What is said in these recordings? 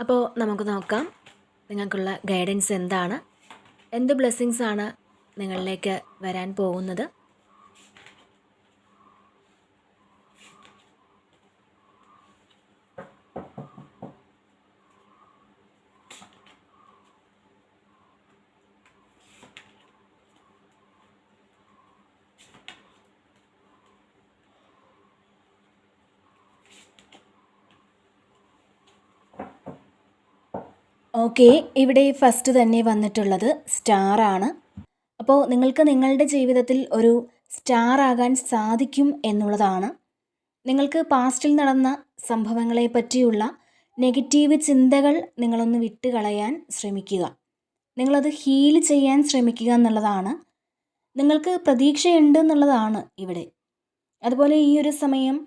അപ്പോൾ നമുക്ക് നോക്കാം നിങ്ങൾക്കുള്ള ഗൈഡൻസ് എന്താണ്? എന്ത് ബ്ലെസ്സിങ്സ് ആണ് നിങ്ങളിലേക്ക് വരാൻ പോകുന്നത്? ഓക്കെ ഇവിടെ ഫസ്റ്റ് തന്നെ വന്നിട്ടുള്ളത് സ്റ്റാർ ആണ്. അപ്പോൾ നിങ്ങൾക്ക് നിങ്ങളുടെ ജീവിതത്തിൽ ഒരു സ്റ്റാർ ആകാൻ സാധിക്കും എന്നുള്ളതാണ്. നിങ്ങൾക്ക് പാസ്റ്റിൽ നടന്ന സംഭവങ്ങളെ പറ്റിയുള്ള നെഗറ്റീവ് ചിന്തകൾ നിങ്ങളൊന്ന് വിട്ടുകളയാൻ ശ്രമിക്കുക. നിങ്ങളത് ഹീൽ ചെയ്യാൻ ശ്രമിക്കുക എന്നുള്ളതാണ്. നിങ്ങൾക്ക് പ്രതീക്ഷയുണ്ട് എന്നുള്ളതാണ് ഇവിടെ. അതുപോലെ ഈ ഒരു സമയം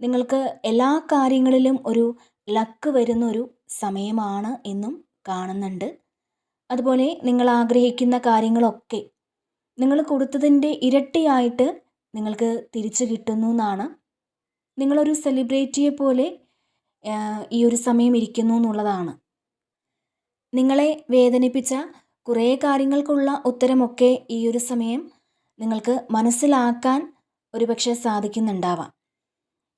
നിങ്ങൾക്ക് എല്ലാ കാര്യങ്ങളിലും ഒരു ലക്ക് വരുന്നൊരു സമയമാണ് എന്നും കാണുന്നുണ്ട്. അതുപോലെ നിങ്ങൾ ആഗ്രഹിക്കുന്ന കാര്യങ്ങളൊക്കെ നിങ്ങൾ കൊടുത്തതിന്റെ ഇരട്ടിയായിട്ട് നിങ്ങൾക്ക് തിരിച്ചു കിട്ടുന്നു എന്നാണ്. നിങ്ങളൊരു സെലിബ്രിറ്റിയെ പോലെ ഈ ഒരു സമയം ഇരിക്കുന്നു എന്നുള്ളതാണ്. നിങ്ങളെ വേദനിപ്പിച്ച കുറേ കാര്യങ്ങൾക്കുള്ള ഉത്തരമൊക്കെ ഈ ഒരു സമയം നിങ്ങൾക്ക് മനസ്സിലാക്കാൻ ഒരുപക്ഷെ സാധിക്കുന്നുണ്ടാവാം.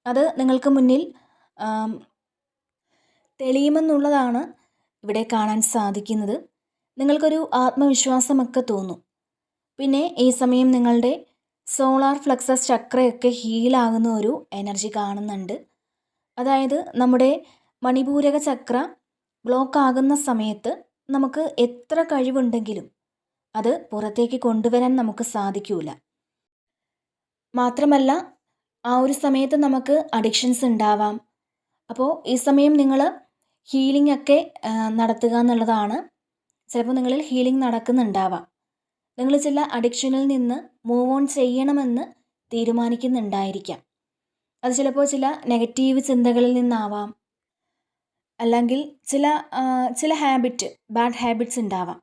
അത് നിങ്ങൾക്ക് മുന്നിൽ തെളിയുമെന്നുള്ളതാണ് ഇവിടെ കാണാൻ സാധിക്കുന്നത് നിങ്ങൾക്കൊരു ആത്മവിശ്വാസമൊക്കെ തോന്നും. പിന്നെ ഈ സമയം നിങ്ങളുടെ സോളാർ ഫ്ലക്സസ് ചക്രയൊക്കെ ഹീലാകുന്ന ഒരു എനർജി കാണുന്നുണ്ട്. അതായത് നമ്മുടെ മണിപൂരക ചക്ര ബ്ലോക്ക് ആകുന്ന സമയത്ത് നമുക്ക് എത്ര കഴിവുണ്ടെങ്കിലും അത് പുറത്തേക്ക് കൊണ്ടുവരാൻ നമുക്ക് സാധിക്കൂല. മാത്രമല്ല ആ ഒരു സമയത്ത് നമുക്ക് അഡിക്ഷൻസ് ഉണ്ടാവാം. അപ്പോൾ ഈ സമയം നിങ്ങൾ ഹീലിംഗ് ഒക്കെ നടത്തുക എന്നുള്ളതാണ്. ചിലപ്പോൾ നിങ്ങളിൽ ഹീലിംഗ് നടക്കുന്നുണ്ടാവാം. നിങ്ങൾ ചില അഡിക്ഷനിൽ നിന്ന് മൂവ് ഓൺ ചെയ്യണമെന്ന് തീരുമാനിക്കുന്നുണ്ടായിരിക്കാം. അത് ചിലപ്പോൾ ചില നെഗറ്റീവ് ചിന്തകളിൽ നിന്നാവാം. അല്ലെങ്കിൽ ചില ചില ഹാബിറ്റ് ബാഡ് ഹാബിറ്റ്സ് ഉണ്ടാവാം.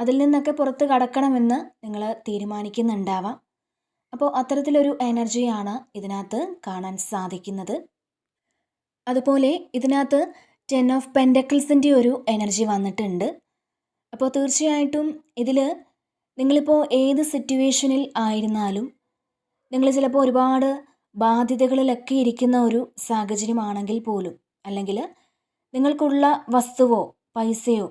അതിൽ നിന്നൊക്കെ പുറത്ത് കടക്കണമെന്ന് നിങ്ങൾ തീരുമാനിക്കുന്നുണ്ടാവാം. അപ്പോൾ അത്തരത്തിലൊരു എനർജിയാണ് ഇതിനകത്ത് കാണാൻ സാധിക്കുന്നത്. അതുപോലെ ഇതിനകത്ത് ടെൻ ഓഫ് പെൻഡക്കിൾസിന്റെ ഒരു എനർജി വന്നിട്ടുണ്ട്. അപ്പോൾ തീർച്ചയായിട്ടും ഇതിൽ നിങ്ങളിപ്പോൾ ഏത് സിറ്റുവേഷനിൽ ആയിരുന്നാലും നിങ്ങൾ ചിലപ്പോൾ ഒരുപാട് ബാധ്യതകളിലൊക്കെ ഇരിക്കുന്ന ഒരു സാഹചര്യമാണെങ്കിൽ പോലും അല്ലെങ്കിൽ നിങ്ങൾക്കുള്ള വസ്തുവോ പൈസയോ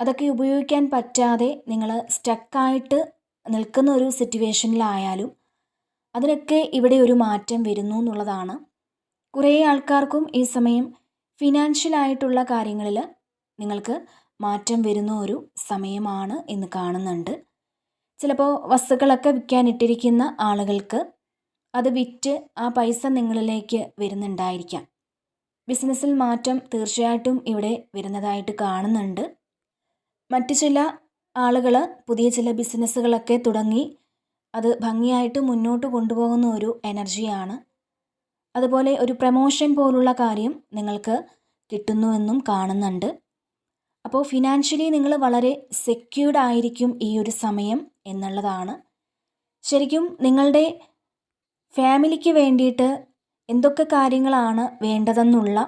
അതൊക്കെ ഉപയോഗിക്കാൻ പറ്റാതെ നിങ്ങൾ സ്റ്റക്കായിട്ട് നിൽക്കുന്ന ഒരു സിറ്റുവേഷനിലായാലും അതിനൊക്കെ ഇവിടെ ഒരു മാറ്റം വരുന്നു എന്നുള്ളതാണ്. കുറേ ആൾക്കാർക്കും ഈ സമയം ഫിനാൻഷ്യലായിട്ടുള്ള കാര്യങ്ങളിൽ നിങ്ങൾക്ക് മാറ്റം വരുന്ന ഒരു സമയമാണ് എന്ന് കാണുന്നുണ്ട്. ചിലപ്പോൾ വസ്തുക്കളൊക്കെ വിൽക്കാനിട്ടിരിക്കുന്ന ആളുകൾക്ക് അത് വിറ്റ് ആ പൈസ നിങ്ങളിലേക്ക് വരുന്നുണ്ടായിരിക്കാം. ബിസിനസ്സിൽ മാറ്റം തീർച്ചയായിട്ടും ഇവിടെ വരുന്നതായിട്ട് കാണുന്നുണ്ട്. മറ്റു ചില ആളുകൾ പുതിയ ചില ബിസിനസ്സുകളൊക്കെ തുടങ്ങി അത് ഭംഗിയായിട്ട് മുന്നോട്ട് കൊണ്ടുപോകുന്ന ഒരു എനർജിയാണ് അതുപോലെ ഒരു പ്രമോഷൻ പോലുള്ള കാര്യം നിങ്ങൾക്ക് കിട്ടുന്നുവെന്നും കാണുന്നുണ്ട്. അപ്പോൾ ഫിനാൻഷ്യലി നിങ്ങൾ വളരെ സെക്യൂർഡ് ആയിരിക്കും ഈ ഒരു സമയം എന്നുള്ളതാണ്. ശരിക്കും നിങ്ങളുടെ ഫാമിലിക്ക് വേണ്ടിയിട്ട് എന്തൊക്കെ കാര്യങ്ങളാണ് വേണ്ടതെന്നുള്ള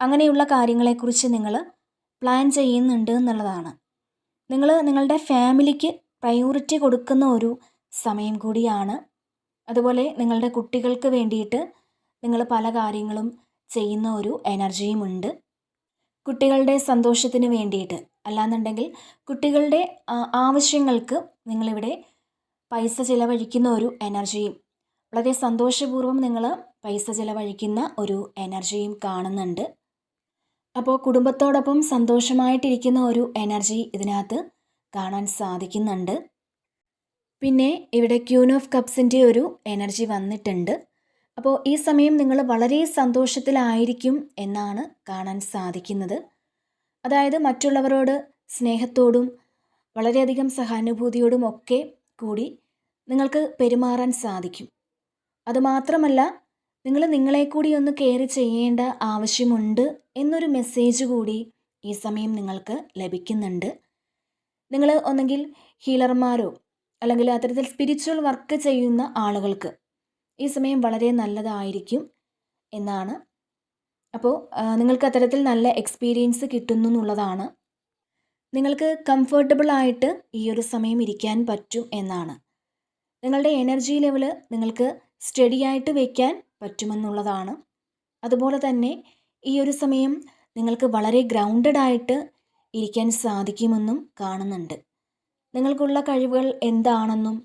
അങ്ങനെയുള്ള കാര്യങ്ങളെക്കുറിച്ച് നിങ്ങൾ പ്ലാൻ ചെയ്യുന്നുണ്ട് എന്നുള്ളതാണ്. നിങ്ങൾ നിങ്ങളുടെ ഫാമിലിക്ക് പ്രയോറിറ്റി കൊടുക്കുന്ന ഒരു സമയം കൂടിയാണ്. അതുപോലെ നിങ്ങളുടെ കുട്ടികൾക്ക് വേണ്ടിയിട്ട് നിങ്ങൾ പല കാര്യങ്ങളും ചെയ്യുന്ന ഒരു എനർജിയും ഉണ്ട്. കുട്ടികളുടെ സന്തോഷത്തിന് വേണ്ടിയിട്ട്. അല്ലാന്നുണ്ടെങ്കിൽ കുട്ടികളുടെ ആവശ്യങ്ങൾക്ക് നിങ്ങളിവിടെ പൈസ ചിലവഴിക്കുന്ന ഒരു എനർജിയും വളരെ സന്തോഷപൂർവം നിങ്ങൾ പൈസ ചിലവഴിക്കുന്ന ഒരു എനർജിയും കാണുന്നുണ്ട്. അപ്പോൾ കുടുംബത്തോടൊപ്പം സന്തോഷമായിട്ടിരിക്കുന്ന ഒരു എനർജി ഇതിനകത്ത് കാണാൻ സാധിക്കുന്നുണ്ട്. പിന്നെ ഇവിടെ ക്യൂൻ ഓഫ് കപ്സിന്റെ ഒരു എനർജി വന്നിട്ടുണ്ട്. അപ്പോൾ ഈ സമയം നിങ്ങൾ വളരെ സന്തോഷത്തിലായിരിക്കും എന്നാണ് കാണാൻ സാധിക്കുന്നത്. അതായത് മറ്റുള്ളവരോട് സ്നേഹത്തോടും വളരെയധികം സഹാനുഭൂതിയോടും ഒക്കെ കൂടി നിങ്ങൾക്ക് പെരുമാറാൻ സാധിക്കും. അതുമാത്രമല്ല നിങ്ങൾ നിങ്ങളെ കൂടി ഒന്ന് കെയർ ചെയ്യേണ്ട ആവശ്യമുണ്ട് എന്നൊരു മെസ്സേജ് കൂടി ഈ സമയം നിങ്ങൾക്ക് ലഭിക്കുന്നുണ്ട്. നിങ്ങൾ ഒന്നെങ്കിൽ ഹീലർമാരോ അല്ലെങ്കിൽ അത്തരത്തിൽ സ്പിരിച്വൽ വർക്ക് ചെയ്യുന്ന ആളുകൾക്ക് ഈ സമയം വളരെ നല്ലതായിരിക്കും എന്നാണ്. അപ്പോൾ നിങ്ങൾക്ക് അത്തരത്തിൽ നല്ല എക്സ്പീരിയൻസ് കിട്ടുന്നു എന്നുള്ളതാണ്. നിങ്ങൾക്ക് കംഫർട്ടബിൾ ആയിട്ട് ഈ ഒരു സമയം ഇരിക്കാൻ പറ്റും എന്നാണ്. നിങ്ങളുടെ എനർജി ലെവൽ നിങ്ങൾക്ക് സ്റ്റഡി ആയിട്ട് വയ്ക്കാൻ പറ്റുമെന്നുള്ളതാണ്. അതുപോലെ തന്നെ ഈ ഒരു സമയം നിങ്ങൾക്ക് വളരെ ഗ്രൗണ്ടഡ് ആയിട്ട് ഇരിക്കാൻ സാധിക്കുമെന്നും കാണുന്നുണ്ട്. നിങ്ങൾക്കുള്ള കഴിവുകൾ എന്താണെന്നും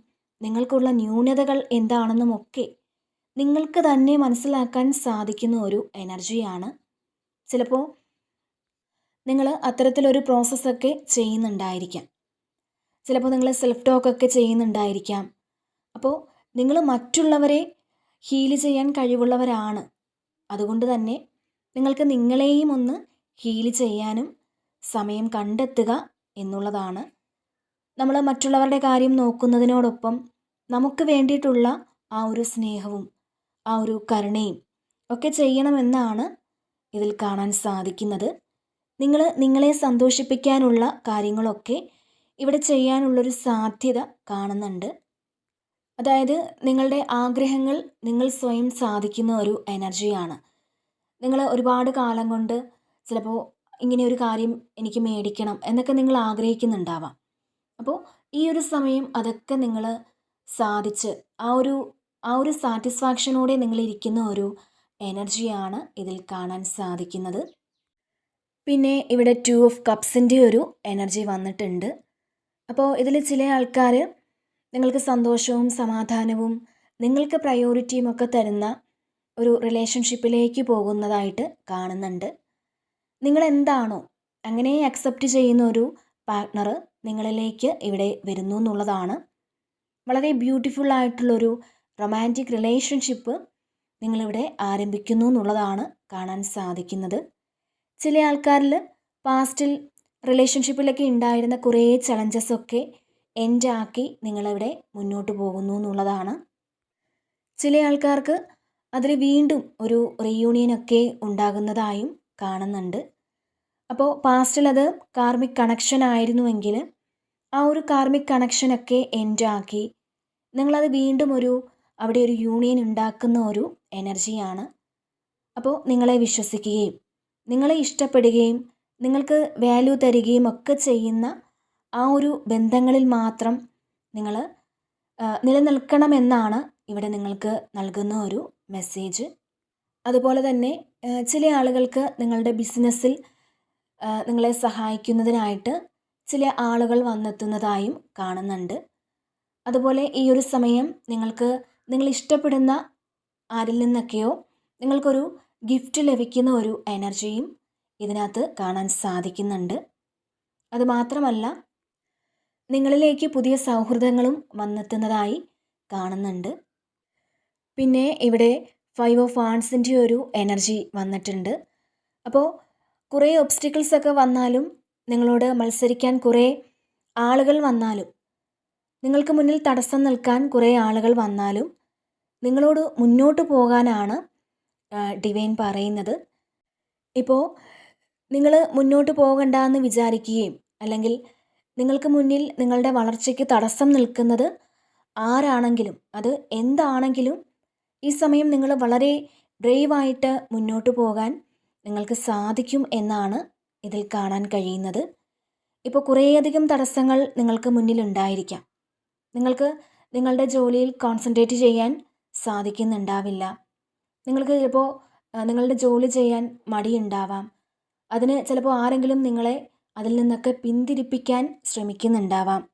നിങ്ങൾക്കുള്ള ന്യൂനതകൾ എന്താണെന്നും ഒക്കെ നിങ്ങൾക്ക് തന്നെ മനസ്സിലാക്കാൻ സാധിക്കുന്ന ഒരു എനർജിയാണ്. ചിലപ്പോൾ നിങ്ങൾ അത്തരത്തിലൊരു പ്രോസസ്സൊക്കെ ചെയ്യുന്നുണ്ടായിരിക്കാം. ചിലപ്പോൾ നിങ്ങൾ സെൽഫ് ടോക്കൊക്കെ ചെയ്യുന്നുണ്ടായിരിക്കാം. അപ്പോൾ നിങ്ങൾ മറ്റുള്ളവരെ ഹീൽ ചെയ്യാൻ കഴിവുള്ളവരാണ്. അതുകൊണ്ട് തന്നെ നിങ്ങൾക്ക് നിങ്ങളെയും ഒന്ന് ഹീൽ ചെയ്യാനും സമയം കണ്ടെത്തുക എന്നുള്ളതാണ്. നമ്മൾ മറ്റുള്ളവരുടെ കാര്യം നോക്കുന്നതിനോടൊപ്പം നമുക്ക് വേണ്ടിയിട്ടുള്ള ആ ഒരു സ്നേഹവും ആ ഒരു കരുണയും ഒക്കെ ചെയ്യണമെന്നാണ് ഇതിൽ കാണാൻ സാധിക്കുന്നത്. നിങ്ങൾ നിങ്ങളെ സന്തോഷിപ്പിക്കാനുള്ള കാര്യങ്ങളൊക്കെ ഇവിടെ ചെയ്യാനുള്ളൊരു സാധ്യത കാണുന്നുണ്ട്. അതായത് നിങ്ങളുടെ ആഗ്രഹങ്ങൾ നിങ്ങൾ സ്വയം സാധിക്കുന്ന ഒരു എനർജിയാണ്. നിങ്ങൾ ഒരുപാട് കാലം കൊണ്ട് ചിലപ്പോൾ ഇങ്ങനെ ഒരു കാര്യം എനിക്ക് മേടിക്കണം എന്നൊക്കെ നിങ്ങൾ ആഗ്രഹിക്കുന്നുണ്ടാവാം. അപ്പോൾ ഈ ഒരു സമയം അതൊക്കെ നിങ്ങൾ സാധിച്ച് ആ ഒരു ആ ഒരു സാറ്റിസ്ഫാക്ഷനോടെ നിങ്ങളിരിക്കുന്ന ഒരു എനർജിയാണ് ഇതിൽ കാണാൻ സാധിക്കുന്നത്. പിന്നെ ഇവിടെ ടു ഓഫ് കപ്സിന്റെ ഒരു എനർജി വന്നിട്ടുണ്ട്. അപ്പോൾ ഇതിൽ ചില ആൾക്കാർ നിങ്ങൾക്ക് സന്തോഷവും സമാധാനവും നിങ്ങൾക്ക് പ്രയോറിറ്റിയും ഒക്കെ തരുന്ന ഒരു റിലേഷൻഷിപ്പിലേക്ക് പോകുന്നതായിട്ട് കാണുന്നുണ്ട്. നിങ്ങൾ എന്താണോ അങ്ങനെ അക്സെപ്റ്റ് ചെയ്യുന്ന ഒരു പാർട്ട്ണർ നിങ്ങളിലേക്ക് ഇവിടെ വരുന്നു എന്നുള്ളതാണ്. വളരെ ബ്യൂട്ടിഫുൾ ആയിട്ടുള്ളൊരു റൊമാന്റിക് റിലേഷൻഷിപ്പ് നിങ്ങളിവിടെ ആരംഭിക്കുന്നു എന്നുള്ളതാണ് കാണാൻ സാധിക്കുന്നത്. ചില ആൾക്കാരിൽ പാസ്റ്റിൽ റിലേഷൻഷിപ്പിലൊക്കെ ഉണ്ടായിരുന്ന കുറേ ചലഞ്ചസൊക്കെ എൻഡ് ആക്കി നിങ്ങളിവിടെ മുന്നോട്ട് പോകുന്നു എന്നുള്ളതാണ്. ചില ആൾക്കാർക്ക് അതിൽ വീണ്ടും ഒരു റീയൂണിയനൊക്കെ ഉണ്ടാകുന്നതായും കാണുന്നുണ്ട്. അപ്പോൾ പാസ്റ്റിൽ അത് കാർമിക് കണക്ഷൻ ആയിരുന്നുവെങ്കിൽ ആ ഒരു കാർമിക് കണക്ഷനൊക്കെ എൻഡ് ആക്കി നിങ്ങളത് വീണ്ടും ഒരു അവിടെ ഒരു യൂണിയൻ ഉണ്ടാക്കുന്ന ഒരു എനർജിയാണ് അപ്പോൾ നിങ്ങളെ വിശ്വസിക്കുകയും നിങ്ങളെ ഇഷ്ടപ്പെടുകയും നിങ്ങൾക്ക് വാല്യൂ തരികയും ഒക്കെ ചെയ്യുന്ന ആ ഒരു ബന്ധങ്ങളിൽ മാത്രം നിങ്ങൾ നിലനിൽക്കണമെന്നാണ് ഇവിടെ നിങ്ങൾക്ക് നൽകുന്ന ഒരു മെസ്സേജ് അതുപോലെ തന്നെ ചില ആളുകൾക്ക് നിങ്ങളുടെ ബിസിനസ്സിൽ നിങ്ങളെ സഹായിക്കുന്നതിനായിട്ട് ചില ആളുകൾ വന്നെത്തുന്നതായും കാണുന്നുണ്ട്. അതുപോലെ ഈ ഒരു സമയം നിങ്ങൾക്ക് നിങ്ങൾ ഇഷ്ടപ്പെടുന്ന ആരിൽ നിന്നൊക്കെയോ നിങ്ങൾക്കൊരു ഗിഫ്റ്റ് ലഭിക്കുന്ന ഒരു എനർജിയും ഇതിനകത്ത് കാണാൻ സാധിക്കുന്നുണ്ട്. അതുമാത്രമല്ല നിങ്ങളിലേക്ക് പുതിയ സൗഹൃദങ്ങളും വന്നെത്തുന്നതായി കാണുന്നുണ്ട്. പിന്നെ ഇവിടെ ഫൈവ് ഓഫ് ആൺസിന്റെ ഒരു എനർജി വന്നിട്ടുണ്ട്. അപ്പോൾ കുറേ ഒബ്സ്റ്റിക്കിൾസ് ഒക്കെ വന്നാലും നിങ്ങളോട് മത്സരിക്കാൻ കുറേ ആളുകൾ വന്നാലും നിങ്ങൾക്ക് മുന്നിൽ തടസ്സം നിൽക്കാൻ കുറേ ആളുകൾ വന്നാലും നിങ്ങളോട് മുന്നോട്ട് പോകാനാണ് ഡിവൈൻ പറയുന്നത്. ഇപ്പോൾ നിങ്ങൾ മുന്നോട്ട് പോകണ്ട എന്ന് വിചാരിക്കുകയും അല്ലെങ്കിൽ നിങ്ങൾക്ക് മുന്നിൽ നിങ്ങളുടെ വളർച്ചയ്ക്ക് തടസ്സം നിൽക്കുന്നത് ആരാണെങ്കിലും അത് എന്താണെങ്കിലും ഈ സമയം നിങ്ങൾ വളരെ ബ്രേവായിട്ട് മുന്നോട്ട് പോകാൻ നിങ്ങൾക്ക് സാധിക്കും എന്നാണ് ഇതിൽ കാണാൻ കഴിയുന്നത്. ഇപ്പോൾ കുറേയധികം തടസ്സങ്ങൾ നിങ്ങൾക്ക് മുന്നിലുണ്ടായിരിക്കാം. നിങ്ങൾക്ക് നിങ്ങളുടെ ജോലിയിൽ കോൺസെൻട്രേറ്റ് ചെയ്യാൻ സാധിക്കുന്നുണ്ടാവില്ല. നിങ്ങൾക്ക് ചിലപ്പോൾ നിങ്ങളുടെ ജോലി ചെയ്യാൻ മടിയുണ്ടാവാം. അതിന് ചിലപ്പോൾ ആരെങ്കിലും നിങ്ങളെ അതിൽ നിന്നൊക്കെ പിന്തിരിപ്പിക്കാൻ ശ്രമിക്കുന്നുണ്ടാവാം.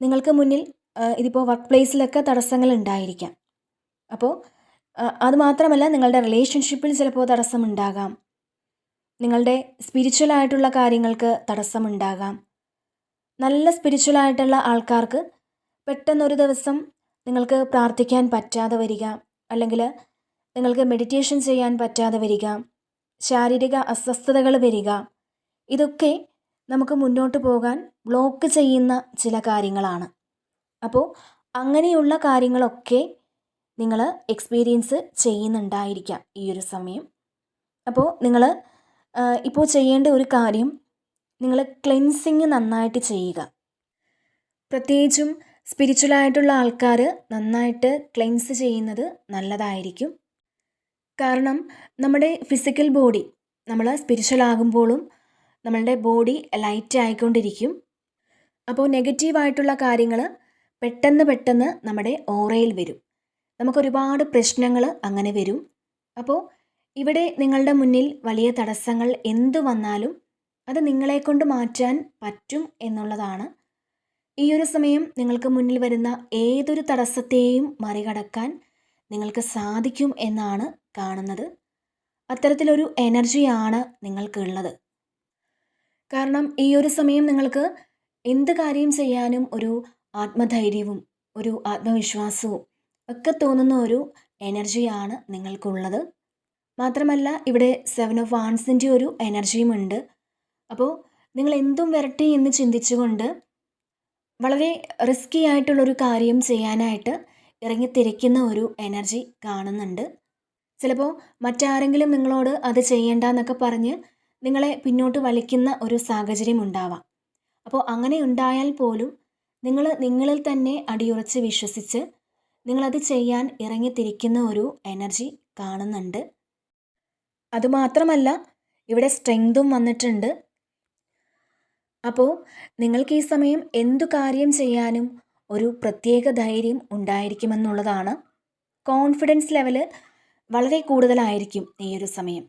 നിങ്ങൾക്ക് മുന്നിൽ ഇതിപ്പോൾ വർക്ക് പ്ലേസിലൊക്കെ തടസ്സങ്ങൾ ഉണ്ടായിരിക്കാം. അപ്പോൾ അതുമാത്രമല്ല നിങ്ങളുടെ റിലേഷൻഷിപ്പിൽ ചിലപ്പോൾ തടസ്സമുണ്ടാകാം. നിങ്ങളുടെ സ്പിരിച്വൽ ആയിട്ടുള്ള കാര്യങ്ങൾക്ക് തടസ്സമുണ്ടാകാം. നല്ല സ്പിരിച്വൽ ആയിട്ടുള്ള ആൾക്കാർക്ക് പെട്ടെന്നൊരു ദിവസം നിങ്ങൾക്ക് പ്രാർത്ഥിക്കാൻ പറ്റാതെ വരിക അല്ലെങ്കിൽ നിങ്ങൾക്ക് മെഡിറ്റേഷൻ ചെയ്യാൻ പറ്റാതെ വരിക ശാരീരിക അസ്വസ്ഥതകൾ വരിക ഇതൊക്കെ നമുക്ക് മുന്നോട്ട് പോകാൻ ബ്ലോക്ക് ചെയ്യുന്ന ചില കാര്യങ്ങളാണ്. അപ്പോൾ അങ്ങനെയുള്ള കാര്യങ്ങളൊക്കെ നിങ്ങൾ എക്സ്പീരിയൻസ് ചെയ്യുന്നുണ്ടായിരിക്കാം ഈ ഒരു സമയം. അപ്പോൾ നിങ്ങൾ ഇപ്പോൾ ചെയ്യേണ്ട ഒരു കാര്യം നിങ്ങൾ ക്ലെൻസിങ് നന്നായിട്ട് ചെയ്യുക. പ്രത്യേകിച്ചും സ്പിരിച്വലായിട്ടുള്ള ആൾക്കാർ നന്നായിട്ട് ക്ലെൻസ് ചെയ്യുന്നത് നല്ലതായിരിക്കും. കാരണം നമ്മുടെ ഫിസിക്കൽ ബോഡി നമ്മൾ സ്പിരിച്വൽ ആകുമ്പോഴും നമ്മളുടെ ബോഡി ലൈറ്റ് ആയിക്കൊണ്ടിരിക്കും. അപ്പോൾ നെഗറ്റീവായിട്ടുള്ള കാര്യങ്ങൾ പെട്ടെന്ന് പെട്ടെന്ന് നമ്മുടെ ഓറയിൽ വരും. നമുക്കൊരുപാട് പ്രശ്നങ്ങൾ അങ്ങനെ വരും. അപ്പോൾ ഇവിടെ നിങ്ങളുടെ മുന്നിൽ വലിയ തടസ്സങ്ങൾ എന്തു വന്നാലും അത് നിങ്ങളെക്കൊണ്ട് മാറ്റാൻ പറ്റും എന്നുള്ളതാണ് ഈ ഒരു സമയം നിങ്ങൾക്ക് മുന്നിൽ വരുന്ന ഏതൊരു തടസ്സത്തെയും മറികടക്കാൻ നിങ്ങൾക്ക് സാധിക്കും എന്നാണ് കാണുന്നത്. അത്തരത്തിലൊരു എനർജിയാണ് നിങ്ങൾക്കുള്ളത്. കാരണം ഈ ഒരു സമയം നിങ്ങൾക്ക് എന്ത് കാര്യം ചെയ്യാനും ഒരു ആത്മധൈര്യവും ഒരു ആത്മവിശ്വാസവും ഒക്കെ തോന്നുന്ന ഒരു എനർജിയാണ് നിങ്ങൾക്കുള്ളത്. മാത്രമല്ല ഇവിടെ സെവൻ ഓഫ് വാൺസിന്റെ ഒരു എനർജിയും ഉണ്ട് അപ്പോൾ നിങ്ങൾ എന്തും വരട്ടെ എന്ന് ചിന്തിച്ചുകൊണ്ട് വളരെ റിസ്കി ആയിട്ടുള്ളൊരു കാര്യം ചെയ്യാനായിട്ട് ഇറങ്ങിത്തിരിക്കുന്ന ഒരു എനർജി കാണുന്നുണ്ട്. ചിലപ്പോൾ മറ്റാരെങ്കിലും നിങ്ങളോട് അത് ചെയ്യേണ്ട എന്നൊക്കെ പറഞ്ഞ് നിങ്ങളെ പിന്നോട്ട് വലിക്കുന്ന ഒരു സാഹചര്യം ഉണ്ടാവാം. അപ്പോൾ അങ്ങനെ ഉണ്ടായാൽ പോലും നിങ്ങൾ നിങ്ങളിൽ തന്നെ അടിയുറച്ച് വിശ്വസിച്ച് നിങ്ങളത് ചെയ്യാൻ ഇറങ്ങിത്തിരിക്കുന്ന ഒരു എനർജി കാണുന്നുണ്ട്. അതുമാത്രമല്ല ഇവിടെ സ്ട്രെങ്തും വന്നിട്ടുണ്ട്. അപ്പോൾ നിങ്ങൾക്ക് ഈ സമയം എന്തു കാര്യം ചെയ്യാനും ഒരു പ്രത്യേക ധൈര്യം ഉണ്ടായിരിക്കുമെന്നുള്ളതാണ് കോൺഫിഡൻസ് ലെവൽ വളരെ കൂടുതലായിരിക്കും ഈ ഒരു സമയം.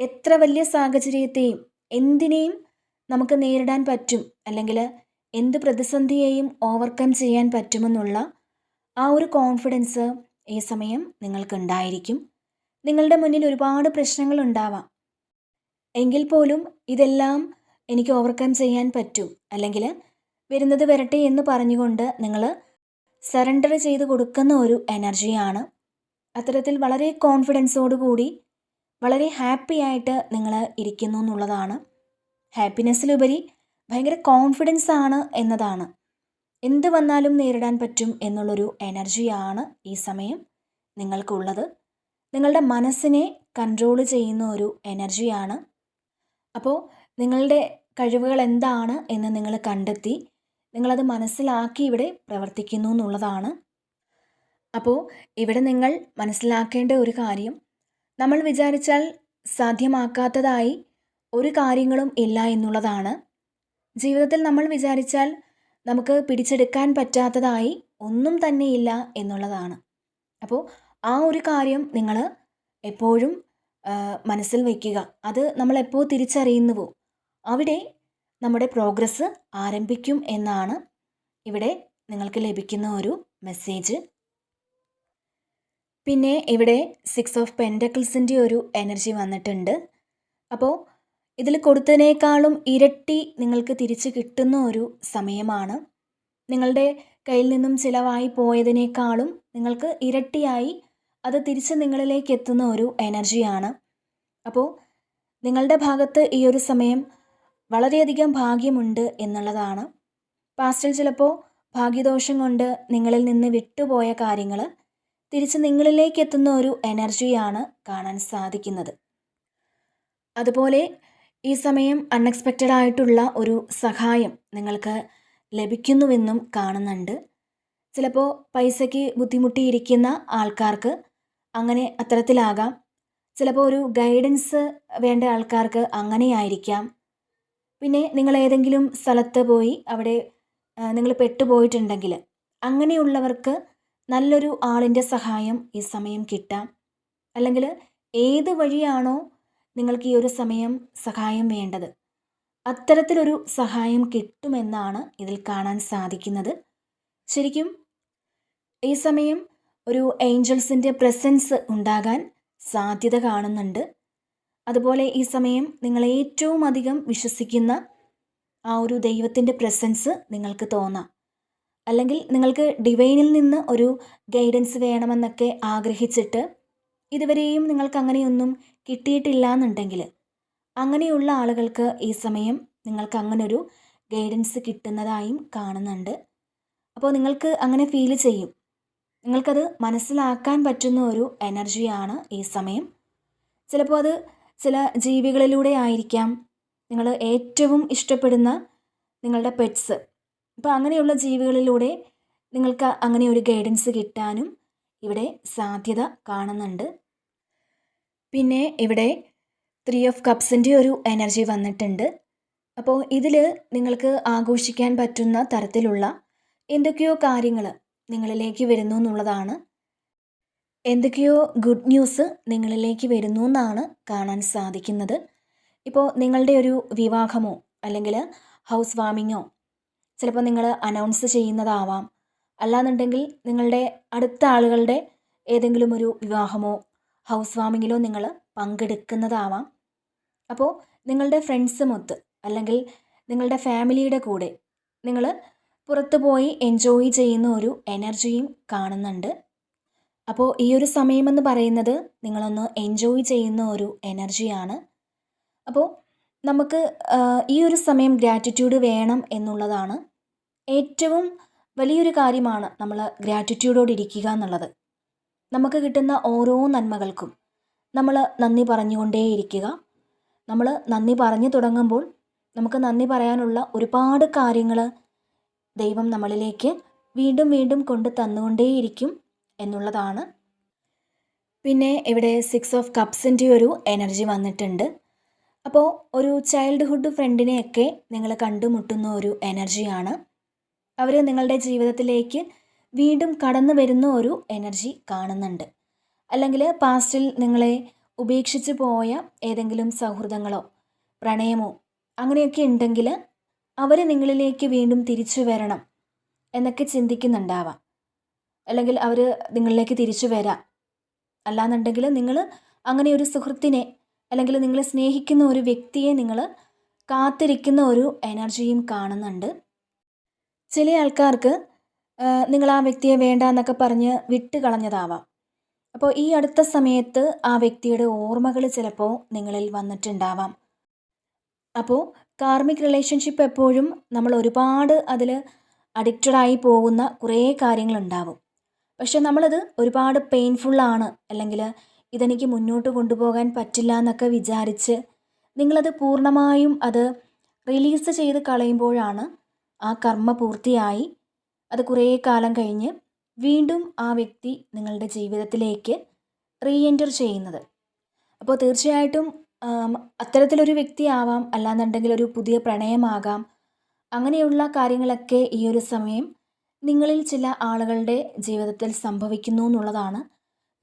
എത്ര വലിയ സാഹചര്യത്തെയും എന്തിനേയും നമുക്ക് നേരിടാൻ പറ്റും അല്ലെങ്കിൽ എന്ത് പ്രതിസന്ധിയെയും ഓവർകം ചെയ്യാൻ പറ്റുമെന്നുള്ള ആ ഒരു കോൺഫിഡൻസ് ഈ സമയം നിങ്ങൾക്ക് ഉണ്ടായിരിക്കും. നിങ്ങളുടെ മുന്നിൽ ഒരുപാട് പ്രശ്നങ്ങൾ ഉണ്ടാവാം. എങ്കിൽ പോലും ഇതെല്ലാം എനിക്ക് ഓവർകം ചെയ്യാൻ പറ്റും. അല്ലെങ്കിൽ വരുന്നത് വരട്ടെ എന്ന് പറഞ്ഞുകൊണ്ട് നിങ്ങൾ സറണ്ടർ ചെയ്ത് കൊടുക്കുന്ന ഒരു എനർജിയാണ് അത്തരത്തിൽ വളരെ കോൺഫിഡൻസോടുകൂടി വളരെ ഹാപ്പി ആയിട്ട് നിങ്ങൾ ഇരിക്കുന്നു എന്നുള്ളതാണ്. ഹാപ്പിനെസ്സിലുപരി ഭയങ്കര കോൺഫിഡൻസ് ആണ് എന്നതാണ്. എന്ത് വന്നാലും നേരിടാൻ പറ്റും എന്നുള്ളൊരു എനർജിയാണ് ഈ സമയം നിങ്ങൾക്കുള്ളത്. നിങ്ങളുടെ മനസ്സിനെ കൺട്രോൾ ചെയ്യുന്ന ഒരു എനർജിയാണ് അപ്പോൾ നിങ്ങളുടെ കഴിവുകൾ എന്താണ് എന്ന് നിങ്ങൾ കണ്ടെത്തി നിങ്ങളത് മനസ്സിലാക്കി ഇവിടെ പ്രവർത്തിക്കുന്നു എന്നുള്ളതാണ്. അപ്പോൾ ഇവിടെ നിങ്ങൾ മനസ്സിലാക്കേണ്ട ഒരു കാര്യം നമ്മൾ വിചാരിച്ചാൽ സാധ്യമാക്കാത്തതായി ഒരു കാര്യങ്ങളും ഇല്ല എന്നുള്ളതാണ്. ജീവിതത്തിൽ നമ്മൾ വിചാരിച്ചാൽ നമുക്ക് പിടിച്ചെടുക്കാൻ പറ്റാത്തതായി ഒന്നും തന്നെ ഇല്ല എന്നുള്ളതാണ്. അപ്പോൾ ആ ഒരു കാര്യം നിങ്ങൾ എപ്പോഴും മനസ്സിൽ വയ്ക്കുക. അത് നമ്മൾ എപ്പോൾ തിരിച്ചറിയുന്നുവോ? അവിടെ നമ്മുടെ പ്രോഗ്രസ് ആരംഭിക്കും എന്നാണ് ഇവിടെ നിങ്ങൾക്ക് ലഭിക്കുന്ന ഒരു മെസ്സേജ്. പിന്നെ ഇവിടെ സിക്സ് ഓഫ് പെൻഡക്കിൾസിന്റെ ഒരു എനർജി വന്നിട്ടുണ്ട്. അപ്പോൾ ഇതിൽ കൊടുത്തതിനേക്കാളും ഇരട്ടി നിങ്ങൾക്ക് തിരിച്ച് കിട്ടുന്ന ഒരു സമയമാണ്. നിങ്ങളുടെ കയ്യിൽ നിന്നും ചിലവായി പോയതിനേക്കാളും നിങ്ങൾക്ക് ഇരട്ടിയായി അത് തിരിച്ച് നിങ്ങളിലേക്ക് എത്തുന്ന ഒരു എനർജിയാണ് അപ്പോൾ നിങ്ങളുടെ ഭാഗത്ത് ഈ ഒരു സമയം വളരെയധികം ഭാഗ്യമുണ്ട് എന്നുള്ളതാണ്. പാസ്റ്റിൽ ചിലപ്പോൾ ഭാഗ്യദോഷം കൊണ്ട് നിങ്ങളിൽ നിന്ന് വിട്ടുപോയ കാര്യങ്ങൾ തിരിച്ച് നിങ്ങളിലേക്ക് എത്തുന്ന ഒരു എനർജിയാണ് കാണാൻ സാധിക്കുന്നത്. അതുപോലെ ഈ സമയം അൺഎക്സ്പെക്റ്റഡ് ആയിട്ടുള്ള ഒരു സഹായം നിങ്ങൾക്ക് ലഭിക്കുന്നുവെന്നും കാണുന്നുണ്ട്. ചിലപ്പോൾ പൈസയ്ക്ക് ബുദ്ധിമുട്ടിയിരിക്കുന്ന ആൾക്കാർക്ക് അങ്ങനെ അത്തരത്തിലാകാം. ചിലപ്പോൾ ഒരു ഗൈഡൻസ് വേണ്ട ആൾക്കാർക്ക് അങ്ങനെയായിരിക്കാം. പിന്നെ നിങ്ങൾ ഏതെങ്കിലും സ്ഥലത്ത് പോയി അവിടെ നിങ്ങൾ പെട്ടുപോയിട്ടുണ്ടെങ്കിൽ അങ്ങനെയുള്ളവർക്ക് നല്ലൊരു ആളിന്റെ സഹായം ഈ സമയം കിട്ടാം. അല്ലെങ്കിൽ ഏത് വഴിയാണോ നിങ്ങൾക്ക് ഈ ഒരു സമയം സഹായം വേണ്ടത്. അത്തരത്തിലൊരു സഹായം കിട്ടുമെന്നാണ് ഇതിൽ കാണാൻ സാധിക്കുന്നത്. ശരിക്കും ഈ സമയം ഒരു ഏഞ്ചൽസിന്റെ പ്രസൻസ് ഉണ്ടാകാൻ സാധ്യത കാണുന്നുണ്ട്. അതുപോലെ ഈ സമയം നിങ്ങൾ ഏറ്റവും അധികം വിശ്വസിക്കുന്ന ആ ഒരു ദൈവത്തിന്റെ പ്രസൻസ് നിങ്ങൾക്ക് തോന്നാം. അല്ലെങ്കിൽ നിങ്ങൾക്ക് ഡിവൈനിൽ നിന്ന് ഒരു ഗൈഡൻസ് വേണമെന്നൊക്കെ ആഗ്രഹിച്ചിട്ട് ഇതുവരെയും നിങ്ങൾക്ക് അങ്ങനെയൊന്നും കിട്ടിയിട്ടില്ല എന്നുണ്ടെങ്കിൽ അങ്ങനെയുള്ള ആളുകൾക്ക് ഈ സമയം നിങ്ങൾക്ക് അങ്ങനെ ഒരു ഗൈഡൻസ് കിട്ടുന്നതായും കാണുന്നുണ്ട്. അപ്പോൾ നിങ്ങൾക്ക് അങ്ങനെ ഫീൽ ചെയ്യും. നിങ്ങൾക്കത് മനസ്സിലാക്കാൻ പറ്റുന്ന ഒരു എനർജിയാണ് ഈ സമയം. ചിലപ്പോൾ അത് ചില ജീവികളിലൂടെ ആയിരിക്കാം നിങ്ങൾ ഏറ്റവും ഇഷ്ടപ്പെടുന്ന നിങ്ങളുടെ പെറ്റ്സ് അപ്പോൾ അങ്ങനെയുള്ള ജീവികളിലൂടെ നിങ്ങൾക്ക് അങ്ങനെ ഒരു ഗൈഡൻസ് കിട്ടാനും ഇവിടെ സാധ്യത കാണുന്നുണ്ട്. പിന്നെ ഇവിടെ ത്രീ ഓഫ് കപ്സിന്റെ ഒരു എനർജി വന്നിട്ടുണ്ട്. അപ്പോൾ ഇതിൽ നിങ്ങൾക്ക് ആഘോഷിക്കാൻ പറ്റുന്ന തരത്തിലുള്ള എന്തൊക്കെയോ കാര്യങ്ങൾ നിങ്ങളിലേക്ക് വരുന്നു എന്നുള്ളതാണ് എന്തൊക്കെയോ ഗുഡ് ന്യൂസ് നിങ്ങളിലേക്ക് വരുന്നു എന്നാണ് കാണാൻ സാധിക്കുന്നത്. ഇപ്പോൾ നിങ്ങളുടെ ഒരു വിവാഹമോ അല്ലെങ്കിൽ ഹൗസ് വാമിങ്ങോ ചിലപ്പോൾ നിങ്ങൾ അനൗൺസ് ചെയ്യുന്നതാവാം. അല്ലാന്നുണ്ടെങ്കിൽ നിങ്ങളുടെ അടുത്ത ആളുകളുടെ ഏതെങ്കിലും ഒരു വിവാഹമോ ഹൗസ് വാമിങ്ങിലോ നിങ്ങൾ പങ്കെടുക്കുന്നതാവാം. അപ്പോൾ നിങ്ങളുടെ ഫ്രണ്ട്സുമൊത്ത് അല്ലെങ്കിൽ നിങ്ങളുടെ ഫാമിലിയുടെ കൂടെ നിങ്ങൾ പുറത്തു പോയി എൻജോയ് ചെയ്യുന്ന ഒരു എനർജിയും കാണുന്നുണ്ട്. അപ്പോൾ ഈ ഒരു സമയമെന്ന് പറയുന്നത് നിങ്ങളൊന്ന് എൻജോയ് ചെയ്യുന്ന ഒരു എനർജിയാണ് അപ്പോൾ നമുക്ക് ഈ ഒരു സമയം ഗ്രാറ്റിറ്റ്യൂഡ് വേണം എന്നുള്ളതാണ് ഏറ്റവും വലിയൊരു കാര്യമാണ് നമ്മൾ ഗ്രാറ്റിറ്റ്യൂഡോട് ഇരിക്കുക എന്നുള്ളത്. നമുക്ക് കിട്ടുന്ന ഓരോ നന്മകൾക്കും നമ്മൾ നന്ദി പറഞ്ഞുകൊണ്ടേയിരിക്കുക നമ്മൾ നന്ദി പറഞ്ഞു തുടങ്ങുമ്പോൾ നമുക്ക് നന്ദി പറയാനുള്ള ഒരുപാട് കാര്യങ്ങൾ ദൈവം നമ്മളിലേക്ക് വീണ്ടും വീണ്ടും കൊണ്ട് തന്നുകൊണ്ടേയിരിക്കും. എന്നുള്ളതാണ്. പിന്നെ ഇവിടെ സിക്സ് ഓഫ് കപ്സിന്റെ ഒരു എനർജി വന്നിട്ടുണ്ട്. അപ്പോൾ ഒരു ചൈൽഡ്ഹുഡ് ഫ്രണ്ടിനെയൊക്കെ നിങ്ങൾ കണ്ടുമുട്ടുന്ന ഒരു എനർജിയാണ് അവർ നിങ്ങളുടെ ജീവിതത്തിലേക്ക് വീണ്ടും കടന്നു വരുന്ന ഒരു എനർജി കാണുന്നുണ്ട്. അല്ലെങ്കിൽ പാസ്റ്റിൽ നിങ്ങളെ ഉപേക്ഷിച്ച് പോയ ഏതെങ്കിലും സൗഹൃദങ്ങളോ പ്രണയമോ അങ്ങനെയൊക്കെ ഉണ്ടെങ്കിൽ അവർ നിങ്ങളിലേക്ക് വീണ്ടും തിരിച്ചു വരണം എന്നൊക്കെ ചിന്തിക്കുന്നുണ്ടാവാം. അല്ലെങ്കിൽ അവർ നിങ്ങളിലേക്ക് തിരിച്ചു വരാം. അല്ലാന്നുണ്ടെങ്കിൽ നിങ്ങൾ അങ്ങനെ ഒരു സുഹൃത്തിനെ അല്ലെങ്കിൽ നിങ്ങളെ സ്നേഹിക്കുന്ന ഒരു വ്യക്തിയെ നിങ്ങൾ കാത്തിരിക്കുന്ന ഒരു എനർജിയും കാണുന്നുണ്ട്. ചില ആൾക്കാർക്ക് നിങ്ങൾ ആ വ്യക്തിയെ വേണ്ട എന്നൊക്കെ പറഞ്ഞ് വിട്ട് കളഞ്ഞതാവാം അപ്പോൾ ഈ അടുത്ത സമയത്ത് ആ വ്യക്തിയുടെ ഓർമ്മകൾ ചിലപ്പോൾ നിങ്ങളിൽ വന്നിട്ടുണ്ടാവാം. അപ്പോൾ കാർമിക് റിലേഷൻഷിപ്പ് എപ്പോഴും നമ്മൾ ഒരുപാട് അതിൽ അഡിക്റ്റഡായി പോകുന്ന കുറേ കാര്യങ്ങളുണ്ടാവും. പക്ഷെ നമ്മളത് ഒരുപാട് പെയിൻഫുള്ളാണ് അല്ലെങ്കിൽ ഇതെനിക്ക് മുന്നോട്ട് കൊണ്ടുപോകാൻ പറ്റില്ല എന്നൊക്കെ വിചാരിച്ച് നിങ്ങളത് പൂർണമായും അത് റിലീസ് ചെയ്ത് കളയുമ്പോഴാണ് ആ കർമ്മ പൂർത്തിയായി. അത് കുറേ കാലം കഴിഞ്ഞ് വീണ്ടും ആ വ്യക്തി നിങ്ങളുടെ ജീവിതത്തിലേക്ക് റീ എന്റർ ചെയ്യുന്നത്. അപ്പോൾ തീർച്ചയായിട്ടും അത്തരത്തിലൊരു വ്യക്തിയാവാം അല്ലാന്നുണ്ടെങ്കിൽ ഒരു പുതിയ പ്രണയമാകാം. അങ്ങനെയുള്ള കാര്യങ്ങളൊക്കെ ഈ ഒരു സമയം നിങ്ങളിൽ ചില ആളുകളുടെ ജീവിതത്തിൽ സംഭവിക്കുന്നു എന്നുള്ളതാണ്.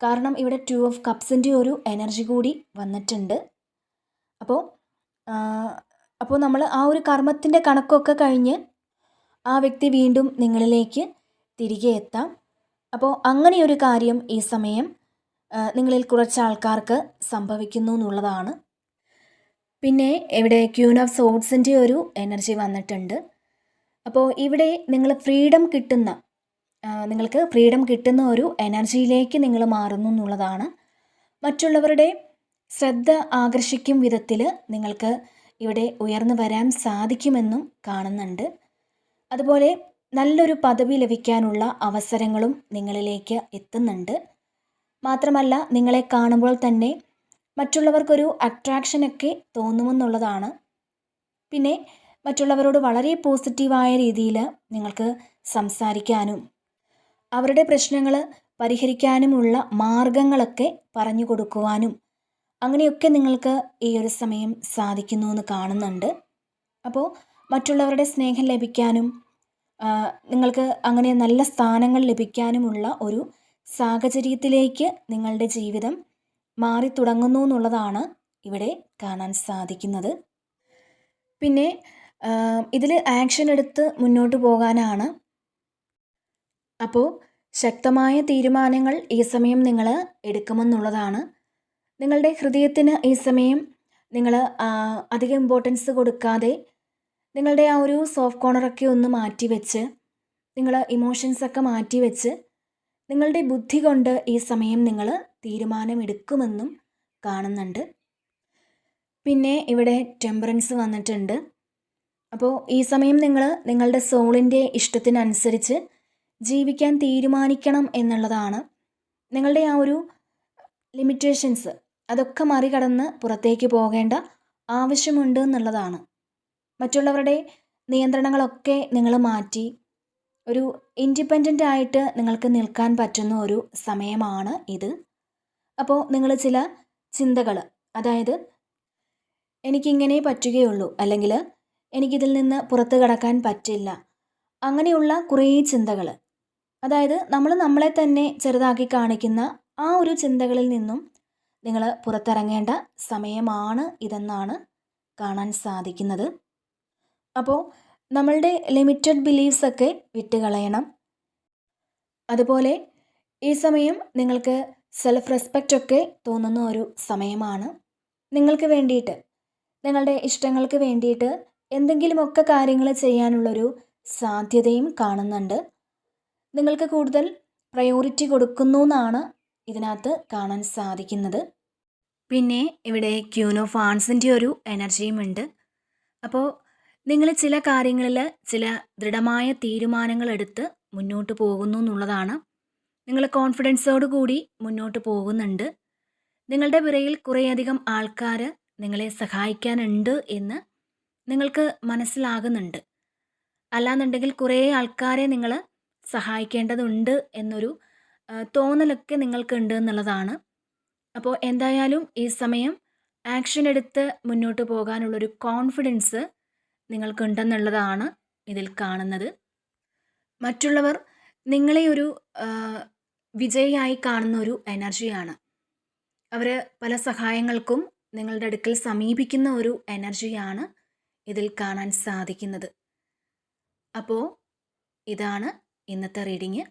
കാരണം ഇവിടെ ടു ഓഫ് കപ്സിന്റെ ഒരു എനർജി കൂടി വന്നിട്ടുണ്ട്. അപ്പോൾ അപ്പോൾ നമ്മൾ ആ ഒരു കർമ്മത്തിന്റെ കണക്കൊക്കെ കഴിഞ്ഞ് ആ വ്യക്തി വീണ്ടും നിങ്ങളിലേക്ക് തിരികെ എത്താം. അപ്പോൾ അങ്ങനെയൊരു കാര്യം ഈ സമയം നിങ്ങളിൽ കുറച്ച് ആൾക്കാർക്ക് സംഭവിക്കുന്നു എന്നുള്ളതാണ്. പിന്നെ ഇവിടെ ക്യൂൻ ഓഫ് സോട്സിന്റെ ഒരു എനർജി വന്നിട്ടുണ്ട്. അപ്പോൾ ഇവിടെ നിങ്ങൾ ഫ്രീഡം കിട്ടുന്ന നിങ്ങൾക്ക് ഫ്രീഡം കിട്ടുന്ന ഒരു എനർജിയിലേക്ക് നിങ്ങൾ മാറുന്നു എന്നുള്ളതാണ്. മറ്റുള്ളവരുടെ ശ്രദ്ധ ആകർഷിക്കും വിധത്തിൽ നിങ്ങൾക്ക് ഇവിടെ ഉയർന്നു വരാൻ സാധിക്കുമെന്നും കാണുന്നുണ്ട്. അതുപോലെ നല്ലൊരു പദവി ലഭിക്കാനുള്ള അവസരങ്ങളും നിങ്ങളിലേക്ക് എത്തുന്നുണ്ട്. മാത്രമല്ല നിങ്ങളെ കാണുമ്പോൾ തന്നെ മറ്റുള്ളവർക്കൊരു അട്രാക്ഷനൊക്കെ തോന്നുമെന്നുള്ളതാണ്. പിന്നെ മറ്റുള്ളവരോട് വളരെ പോസിറ്റീവായ രീതിയിൽ നിങ്ങൾക്ക് സംസാരിക്കാനും അവരുടെ പ്രശ്നങ്ങൾ പരിഹരിക്കാനുമുള്ള മാർഗങ്ങളൊക്കെ പറഞ്ഞു കൊടുക്കുവാനും അങ്ങനെയൊക്കെ നിങ്ങൾക്ക് ഈ ഒരു സമയം സാധിക്കുന്നു എന്ന് കാണുന്നുണ്ട്. അപ്പോൾ മറ്റുള്ളവരുടെ സ്നേഹം ലഭിക്കാനും നിങ്ങൾക്ക് അങ്ങനെ നല്ല സ്ഥാനങ്ങൾ ലഭിക്കാനുമുള്ള ഒരു സാഹചര്യത്തിലേക്ക് നിങ്ങളുടെ ജീവിതം മാറി തുടങ്ങുന്നു എന്നുള്ളതാണ് ഇവിടെ കാണാൻ സാധിക്കുന്നത്. പിന്നെ ഇതിൽ ആക്ഷൻ എടുത്ത് മുന്നോട്ട് പോകാനാണ്. അപ്പോൾ ശക്തമായ തീരുമാനങ്ങൾ ഈ സമയം നിങ്ങൾ എടുക്കുമെന്നുള്ളതാണ്. നിങ്ങളുടെ ഹൃദയത്തിന് ഈ സമയം നിങ്ങൾ അധികം ഇമ്പോർട്ടൻസ് കൊടുക്കാതെ നിങ്ങളുടെ ആ ഒരു സോഫ്റ്റ് കോർണറൊക്കെ ഒന്ന് മാറ്റി വെച്ച് നിങ്ങൾ ഇമോഷൻസൊക്കെ മാറ്റി വെച്ച് നിങ്ങളുടെ ബുദ്ധി കൊണ്ട് ഈ സമയം നിങ്ങൾ തീരുമാനമെടുക്കുമെന്നും കാണുന്നുണ്ട്. പിന്നെ ഇവിടെ ടെമ്പറൻസ് വന്നിട്ടുണ്ട്. അപ്പോൾ ഈ സമയം നിങ്ങൾ നിങ്ങളുടെ സോളിന്റെ ഇഷ്ടത്തിനനുസരിച്ച് ജീവിക്കാൻ തീരുമാനിക്കണം എന്നുള്ളതാണ് നിങ്ങളുടെ ആ ഒരു ലിമിറ്റേഷൻസ്. അതൊക്കെ മറികടന്ന് പുറത്തേക്ക് പോകേണ്ട ആവശ്യമുണ്ട് എന്നുള്ളതാണ്. മറ്റുള്ളവരുടെ നിയന്ത്രണങ്ങളൊക്കെ നിങ്ങൾ മാറ്റി ഒരു ഇൻഡിപെൻഡന്റ് ആയിട്ട് നിങ്ങൾക്ക് നിൽക്കാൻ പറ്റുന്ന ഒരു സമയമാണ് ഇത്. അപ്പോൾ നിങ്ങൾ ചില ചിന്തകൾ അതായത് എനിക്കിങ്ങനെ പറ്റുകയുള്ളൂ അല്ലെങ്കിൽ എനിക്കിതിൽ നിന്ന് പുറത്തു കടക്കാൻ പറ്റില്ല. അങ്ങനെയുള്ള കുറേ ചിന്തകൾ അതായത് നമ്മൾ നമ്മളെ തന്നെ ചെറുതാക്കി കാണിക്കുന്ന ആ ഒരു ചിന്തകളിൽ നിന്നും നിങ്ങൾ പുറത്തിറങ്ങേണ്ട സമയമാണ് ഇതെന്നാണ് കാണാൻ സാധിക്കുന്നത്. അപ്പോൾ നമ്മളുടെ ലിമിറ്റഡ് ബിലീഫ്സ് ഒക്കെ വിട്ടുകളയണം. അതുപോലെ ഈ സമയം നിങ്ങൾക്ക് സെൽഫ് റെസ്പെക്റ്റ് ഒക്കെ തോന്നുന്ന ഒരു സമയമാണ്. നിങ്ങൾക്ക് വേണ്ടിയിട്ട് നിങ്ങളുടെ ഇഷ്ടങ്ങൾക്ക് വേണ്ടിയിട്ട് എന്തെങ്കിലുമൊക്കെ കാര്യങ്ങൾ ചെയ്യാനുള്ളൊരു സാധ്യതയും കാണുന്നുണ്ട്. നിങ്ങൾക്ക് കൂടുതൽ പ്രയോറിറ്റി കൊടുക്കുന്നു എന്നാണ് ഇതിനകത്ത് കാണാൻ സാധിക്കുന്നത്. പിന്നെ ഇവിടെ ക്യൂനോ ഫാൻസിന്റെ ഒരു എനർജിയും ഉണ്ട്. അപ്പോൾ നിങ്ങൾ ചില കാര്യങ്ങളിൽ ചില ദൃഢമായ തീരുമാനങ്ങൾ എടുത്ത് മുന്നോട്ട് പോകുന്നു എന്നുള്ളതാണ് നിങ്ങൾ കോൺഫിഡൻസോട് കൂടി മുന്നോട്ട് പോകുന്നുണ്ട്. നിങ്ങളുടെ പിറയിൽ കുറേയധികം ആൾക്കാർ നിങ്ങളെ സഹായിക്കാനുണ്ട് എന്ന് നിങ്ങൾക്ക് മനസ്സിലാകുന്നുണ്ട്. അല്ലാന്നുണ്ടെങ്കിൽ കുറേ ആൾക്കാരെ നിങ്ങൾ സഹായിക്കേണ്ടതുണ്ട് എന്നൊരു തോന്നലൊക്കെ നിങ്ങൾക്കുണ്ട് എന്നുള്ളതാണ്. അപ്പോൾ എന്തായാലും ഈ സമയം ആക്ഷൻ എടുത്ത് മുന്നോട്ട് പോകാനുള്ളൊരു കോൺഫിഡൻസ് നിങ്ങൾക്കുണ്ടെന്നുള്ളതാണ് ഇതിൽ കാണുന്നത്. മറ്റുള്ളവർ നിങ്ങളെ ഒരു വിജയിയായി കാണുന്ന ഒരു എനർജിയാണ്. അവർ പല സഹായങ്ങൾക്കും നിങ്ങളുടെ അടുക്കൽ സമീപിക്കുന്ന ഒരു എനർജിയാണ് ഇതിൽ കാണാൻ സാധിക്കുന്നത്. അപ്പോൾ ഇതാണ് ഇന്നത്തെ റീഡിങ്.